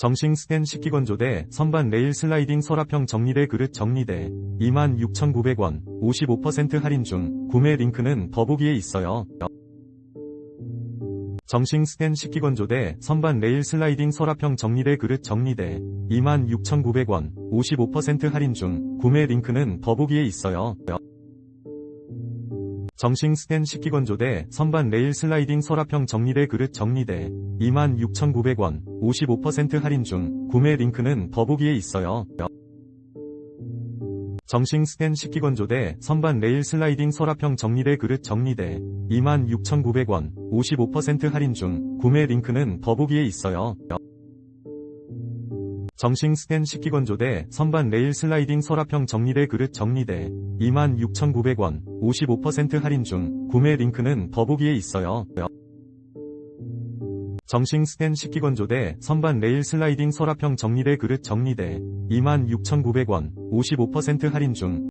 정식 스텐 식기건조대 선반 레일 슬라이딩 서랍형 정리대 그릇 정리대 26,900원 55% 할인 중 구매 링크는 더보기에 있어요. 정식 스텐 식기건조대 선반 레일 슬라이딩 서랍형 정리대 그릇 정리대 26,900원 55% 할인 중 구매 링크는 더보기에 있어요. 정식 스텐 식기건조대 선반 레일 슬라이딩 서랍형 정리대 그릇 정리대 26,900원 55% 할인 중 구매 링크는 더보기에 있어요. 정식 스텐 식기건조대 선반 레일 슬라이딩 서랍형 정리대 그릇 정리대 26,900원 55% 할인 중 구매 링크는 더보기에 있어요. 정식 스텐 식기건조대 선반 레일 슬라이딩 서랍형 정리대 그릇 정리대. 26,900원 55% 할인 중. 구매 링크는 더보기에 있어요. 정식 스텐 식기건조대 선반 레일 슬라이딩 서랍형 정리대 그릇 정리대. 26,900원 55% 할인 중